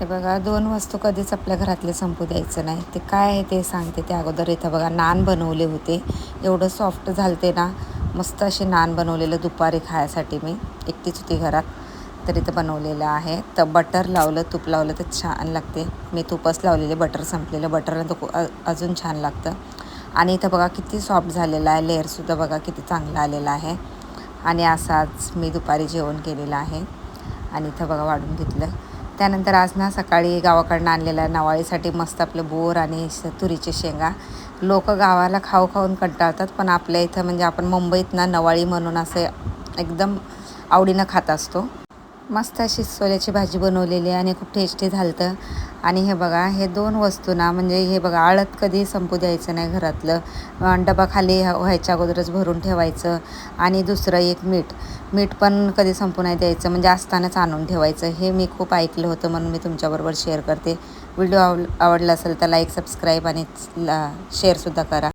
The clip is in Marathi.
हे बघा दोन वस्तू कधीच आपल्या घरातले संपू द्यायचं नाही. ते काय आहे ते सांगते ते अगोदर. इथं बघा नान बनवले होते. एवढं सॉफ्ट झालते ना मस्त असे नान बनवलेलं दुपारी खायसाठी मी एकटीच होती घरात. तर इथं बनवलेलं आहे. तर बटर लावलं तूप लावलं तर छान लागते. मी तूपच लावलेले बटर संपलेलं. बटरनं तर अजून छान लागतं. आणि इथं बघा किती सॉफ्ट झालेलं आहे. लेअरसुद्धा बघा किती चांगला आलेला आहे. आणि असाच मी दुपारी जेवण केलेलं आहे. आणि इथं बघा वाढून घेतलं. त्यानंतर आज ना सकाळी गावाकडनं आणलेल्या नवाळीसाठी मस्त आपले बोर आणि तुरीचे शेंगा. लोक गावाला खाऊ खाऊन कंटाळतात पण आपल्या इथं म्हणजे आपण मुंबईत ना नवाळी म्हणून असे एकदम आवडीनं खात असतो. मस्त अशी सोल्याची भाजी बनवलेली आणि खूप टेस्टी झालं आणि हे बघा हे दोन वस्तू ना म्हणजे हे बघा आळत कधी संपू द्यायचं नाही घरातलं. डबाखाली डबा खाली व्हायच्या अगोदरच भरून ठेवायचं आणि दुसरं एक मीठ. मीठ पण कधी संपू नाही द्यायचं म्हणजे असतानाच आणून ठेवायचं. हे मी खूप ऐकलं होतं म्हणून मी तुमच्याबरोबर शेअर करते. व्हिडिओ आव आवडला असेल तर लाईक सबस्क्राईब आणि ला शेअरसुद्धा करा.